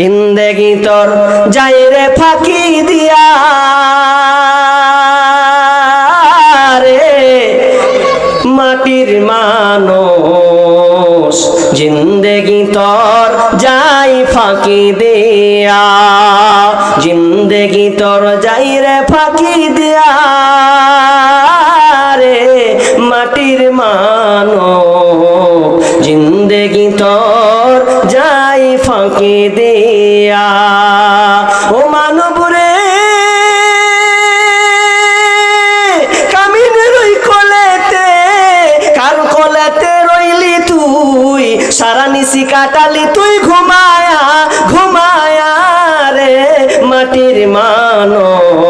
জিন্দেগি তোর যাই রে ফাঁকি দিয়া রে। মাটির মানুষ জিন্দেগি তোর যাই ফাঁকি দিয়া। জিন্দেগি তোর যাই রে ফাঁকি দিয়া রে। মাটির মানুষ কাটালি তুই ঘুমায়া ঘুমায়া রে মাটির মানব।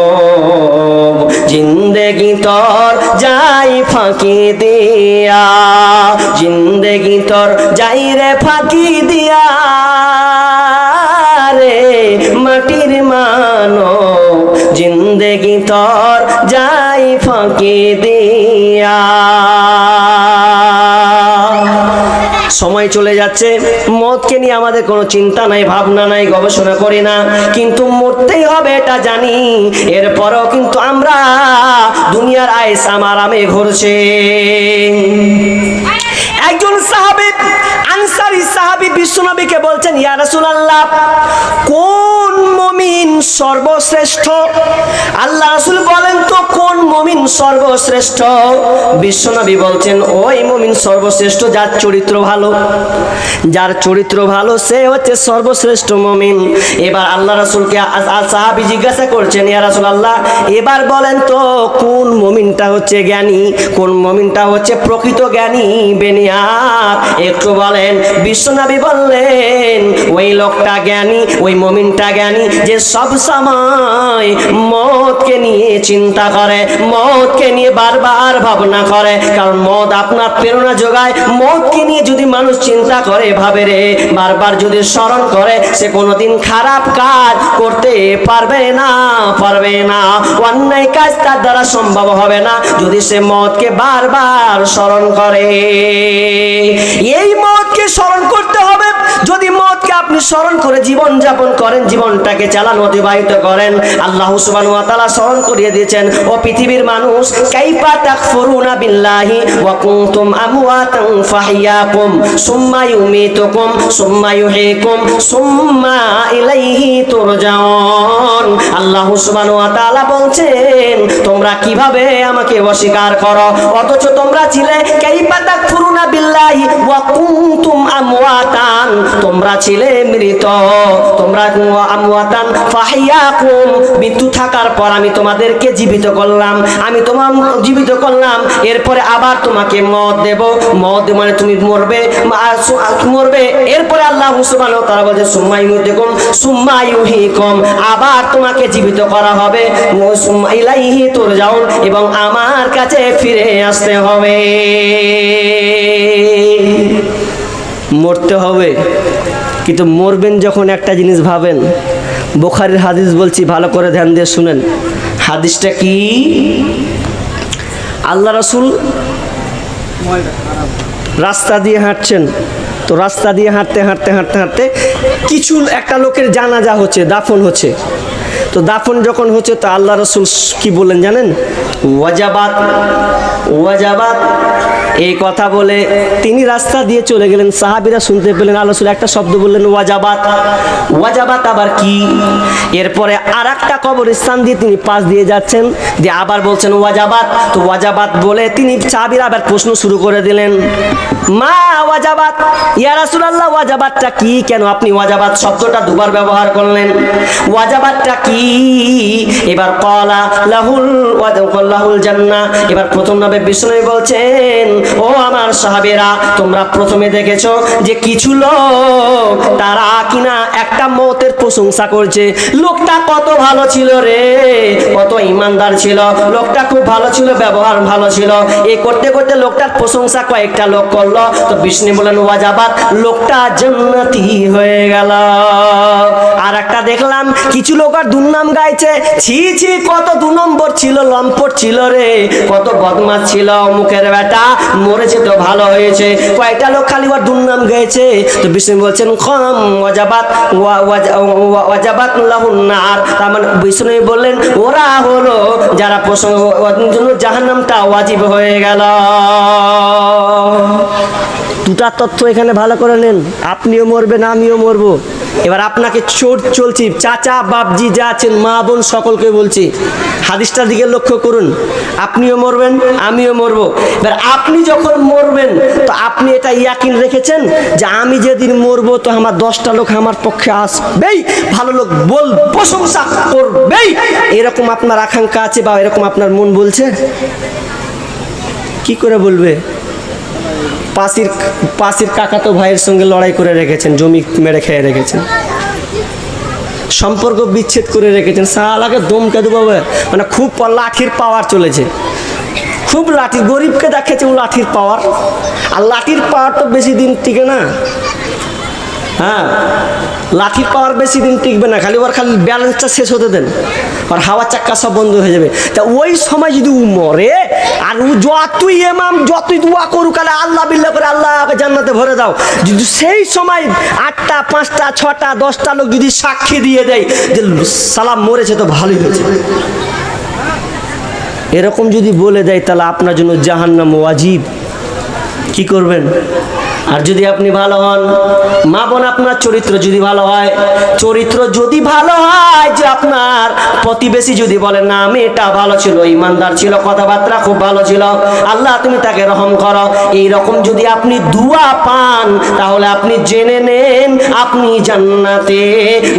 জিন্দেগি তোর যাই ফাঁকি দিয়া, জিন্দেগি তোর যাই রে ফাঁকি দিয়া রে মাটির মানো জিন্দেগি তোর যাই ফাঁকি দিয়া। সময় চলে যাচ্ছে। মদকে নিয়ে আমাদের কোনো চিন্তা নাই, ভাবনা নাই, গবেষণা করি না। কিন্তু মরতেই হবে এটা জানি। এরপরও কিন্তু আমরা দুনিয়ার আয়েস আমার আমে ঘুরছে। একজন সাহাবি, আনসারি সাহাবি বিশ্বনবীকে বলছেন, ইয়া রাসূলুল্লাহ, কোন সর্বশ্রেষ্ঠ। আল্লাহ রাসূল বলেন তো, কোন মমিন সর্বশ্রেষ্ঠ? বিশ্বনবী বলছেন, ওই মমিন সর্বশ্রেষ্ঠ যার চরিত্র ভালো। যার চরিত্র ভালো, সে হচ্ছে সর্বশ্রেষ্ঠ মমিন। এবার আল্লাহ রাসূলকে আ- জিজ্ঞাসা করছেন, ইয়া রাসূলুল্লাহ, এবার বলেন তো, কোন মমিনটা হচ্ছে জ্ঞানী? কোন মমিনটা হচ্ছে প্রকৃত জ্ঞানী? বেনিয়ার একটু বলেন। বিশ্বনবী বললেন, ওই লোকটা জ্ঞানী, ওই মমিনটা জ্ঞানী, যে সব সময় মদকে নিয়ে চিন্তা করে, মদকে নিয়ে বারবার ভাবনা করে, কারণ মদ আপনার প্রেরণা যোগায়। মদকে নিয়ে যদি মানুষ চিন্তা করে, ভাবে রে, বারবার যদি স্মরণ করে, সে কোনোদিন খারাপ কাজ করতে পারবে না পারবে না। অন্যায় কাজ তার দ্বারা সম্ভব হবে না, যদি সে মদকে বারবার স্মরণ করে। এই মদকে স্মরণ করতে হবে আপনি স্মরণ করে জীবন যাপন করেন, জীবনটাকে চালান, অতিবাহিত করেন। আল্লাহ সুবান তালা স্মরণ করিয়ে দিয়েছেন, ও পৃথিবীর মানুষ, কাইফা তাকফুরুনা বিল্লাহি ওয়া কুনতুম আমওয়াতান ফাহিয়াকুম, সুম্মা ইউমিতুকুম, সুম্মা ইউহিকুম, সুম্মা ইলাইহি তুরজাউন। আল্লাহ ওয়া তাআলা বলছেন, তোমরা কীভাবে আমাকে অস্বীকার করো? অথচ তোমরা ছিলে তোমরা ছিলে মৃত। তোমরা মৃত্যু থাকার পর আমি তোমাদেরকে জীবিত করলাম। আমি তোমার জীবিত করলাম। এরপরে আবার তোমাকে মদ দেব। মদ মানে তুমি মরবে। মরবে। এরপরে আল্লাহ সুবহানাহু ওয়া তাআলা বলছে, সুম্মা ইউহিকুম সুম্মা ইউহিকুম। আবার তোমাকে জীবিত করা হবে। ও সুম্মা ইলাইহি এবং আমার কাছে ফিরে আসতে হবে। মরতে হবে। কিন্তু মরবেন যখন একটা জিনিস ভাবেন। বোখারির হাদিস বলছি, ভালো করে ধ্যান দিয়ে শুনেন। হাদিসটা কি? আল্লাহ রসুল রাস্তা দিয়ে হাঁটছেন। তো রাস্তা দিয়ে হাঁটতে হাঁটতে হাঁটতে হাঁটতে কিছু একটা লোকের জানাজা হচ্ছে, দাফন হচ্ছে। তো দাফন যখন হচ্ছে তো আল্লাহ রসুল কি বললেন জানেন? ওয়াজাবাত ওয়াজাবাত এই কথা বলে তিনি রাস্তা দিয়ে চলে গেলেন। সাহাবিরা শুনতে পেলেন রসুল একটা শব্দ বললেন, ওয়াজাবাত। ওয়াজাবাত আবার কি? এরপরে আর একটা কবরস্থান দিয়ে তিনি পাশ দিয়ে যাচ্ছেন, দিয়ে আবার বলছেন, ওয়াজাবাত। তো ওয়াজাবাত বলে তিনি সাহাবিরা আবার প্রশ্ন শুরু করে দিলেন, মা ওয়াজাবাত, ইয়া রাসূলুল্লাহ, ওয়াজাবাতটা কি? কেন আপনি ওয়াজাবাত শব্দটা দুবার ব্যবহার করলেন? ওয়াজাবাতটা কি? এবার কলা লাহুল লাহুল জান্নাহ। এবার প্রথম নবে বিষ্ণু বলছেন ও আমার সাহাবেরা, তোমরা প্রথমে দেখেছ যে কিছু লোক তারা কিনা একটা মতের প্রশংসা করছে। লোকটা কত ভালো ছিল রে? কত ইমানদার ছিল। লোকটা খুব ভালো ছিল, ব্যবহার ভালো ছিল। এই করতে করতে লোকটার প্রশংসা কয়েকটা লোক করল। তো বিষ্ণু বলেন ওয়াজাবাদ লোকটা জান্নাতি হয়ে গেল। আর আর একটা দেখলাম, কিছু লোক আর দুর্নাম গাইছে। ছি ছি, কত দু নম্বর ছিল লম্পট ছিল রে। কত বদমাস ছিল মুখের বেটা। মরেছে তো ভালো হয়েছে। কয়েকটা লোক খালি ওর দুর্নাম গাইছে তো বিষ্ণু বলছেন, খম ওয়াজাবাত, ওয়া- ওয়া- ওয়াজাবাত নার। তার মানে বিষ্ণু বললেন, ওরা হলো যারা প্রসঙ্গ জন্য জাহান্নামটা ওয়াজিব হয়ে গেল। দুটা তথ্য এখানে ভালো করে নেন। আপনিও মরবেন, আমিও মরবো। এবার আপনাকে চোর চলছি, চাচা, বাপজি, যা আছেন মা, বোন সকলকে বলছি, হাদিসটার দিকে লক্ষ্য করুন। আপনিও মরবেন, আমিও মরবো। এবার আপনি যখন মরবেন, তো আপনি এটা ইয়াকিন রেখেছেন যে আমি যেদিন মরবো, তো আমার দশটা লোক আমার পক্ষে আসবেই, ভালো লোক বল, প্রশংসা করবেই। এরকম আপনার আকাঙ্ক্ষা আছে বা এরকম আপনার মন বলছে? কি করে বলবে? পাশির পাশির কাকাতো ভাইয়ের সঙ্গে লড়াই করে রেখেছেন, জমি মেরে খেয়ে রেখেছেন। সম্পর্ক বিচ্ছেদ করে রেখেছেন। সালাকে দমকে দেবো মানে খুব লাঠির পাওয়ার চলেছে। খুব লাঠি, গরিবকে দেখেছে ও লাঠির পাওয়ার আর লাঠির পাওয়ার তো বেশি দিন টিকে না। হ্যাঁ লাঠির পাওয়ার বেশি দিন টিকবে না, খালি ওর খালি ব্যালেন্সটা শেষ হতে দেন। আর হাওয়া চাক্কা সব বন্ধ হয়ে যাবে। তা ওই সময় যদি ও মরে, আর ও যতই এমাম যতই দোয়া করুক আলে আল্লাহ বিল্লাহ করে আল্লাহ জান্নাতে ভরে দাও। যদি সেই সময় আটটা, পাঁচটা, ছটা, দশটা লোক যদি সাক্ষী দিয়ে দেয় যে সালাম মরেছে তো ভালোই হয়েছে। এরকম যদি বলে দেয়, তাহলে আপনার জন্য জাহান্নাম ওয়াজিব। কি করবেন? আর যদি আপনি ভালো হন, মা বোন আপনার চরিত্র যদি ভালো হয়, চরিত্র যদি ভালো হয় যে আপনার প্রতিবেশী যদি বলে, না, মেয়েটা ভালো ছিল, ইমানদার ছিল, কথাবার্তা খুব ভালো ছিল, আল্লাহ তুমি তাকে রহম করো। এই রকম যদি আপনি দুয়া পান, তাহলে আপনি জেনে নেন আপনি জান্নাতে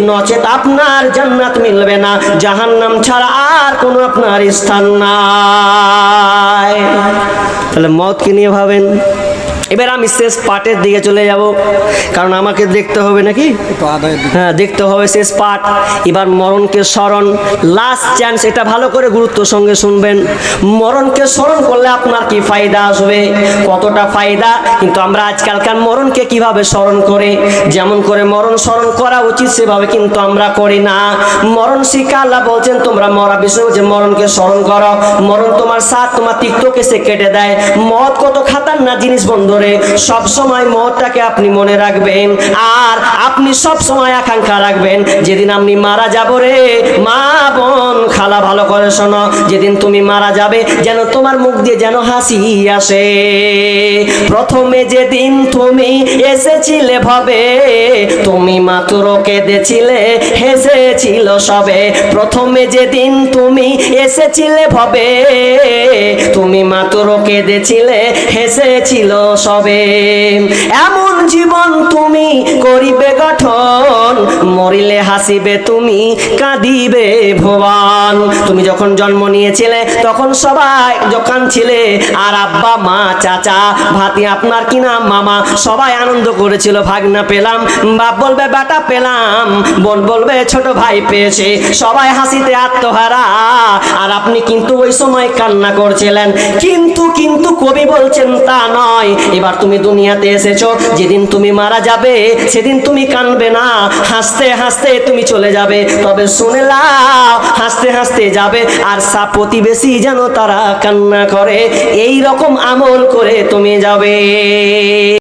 নচেত আপনার জান্নাত মিলবে না। জাহান্নাম ছাড়া আর কোনো আপনার স্থান নাই। তাহলে মতকে নিয়ে ভাবেন। এবার আমি শেষ পার্টের দিকে চলে যাব। কারণ আমাকে দেখতে হবে নাকি? হ্যাঁ দেখতে হবে শেষ পার্ট এবার মরণকে স্মরণ। লাস্ট চান্স এটা ভালো করে গুরুত্ব সঙ্গে শুনবেন। মরণকে স্মরণ করলে আপনার কি ফায়দা আসবে? কতটা ফায়দা? কিন্তু আমরা আজকালকার মরণকে কীভাবে স্মরণ করে? যেমন করে মরণ স্মরণ করা উচিত সেভাবে কিন্তু আমরা করি না। মরণ শিক্ষা আল্লাহ বলছেন তোমরা মরা বিষয় যে মরণকে স্মরণ করো। মরণ তোমার সাথ তোমার তিক্তকে সে কেটে দেয়। মদ কত খাতার না জিনিস বন্ধরে সব সময় মদটাকে আপনি মনে রাখবেন। আর আপনি সব সময় আকাঙ্ক্ষা রাখবেন, যেদিন আপনি মারা যাব রে, মা বোন, খালা ভালো করে শোনো, যেদিন তুমি মারা যাবে, যেন তোমার মুখ দিয়ে যেন হাসি আসে। প্রথমে যেদিন তুমি এসেছিলে ভবে, তুমি মাত্র কেঁদেছিলে, হেসেছিল সবে। প্রথমে যেদিন তুমি এসেছিলে ভবে, তুমি মাত্র কেঁদেছিলে, হেসেছিল সবে। এমন জীবন তুমি করিবে গঠন, মরিলে হাসিবে তুমি, কাঁদিবে ভুবন। তুমি যখন জন্ম নিয়েছিলে, তখন সবাই যখন ছিলে, আর আব্বা, মা, চাচা, ভাতি, আপনার কি নাম, মামা, সবাই আনন্দ করেছিল, ভাগনা পেলাম, বাপ বলবে, বেটা পেলাম। বোন বলবে, ছোট ভাই পেয়েছে। সবাই হাসিতে আত্মহারা, আর আপনি কিন্তু ওই সময় কান্না করছিলেন। কিন্তু কিন্তু কবি বলছেন, তা নয়। এবার তুমি দুনিয়াতে এসেছ, যেদিন তুমি মারা যাবে, সেদিন তুমি কানবে না। হাসতে হাসতে তুমি চলে যাবে। তবে শুনলাও হাসতে হাসতে যাবে। আর সা প্রতিবেশী যেন তারা কান্না করে এই রকম আমল করে তুমি যাবে।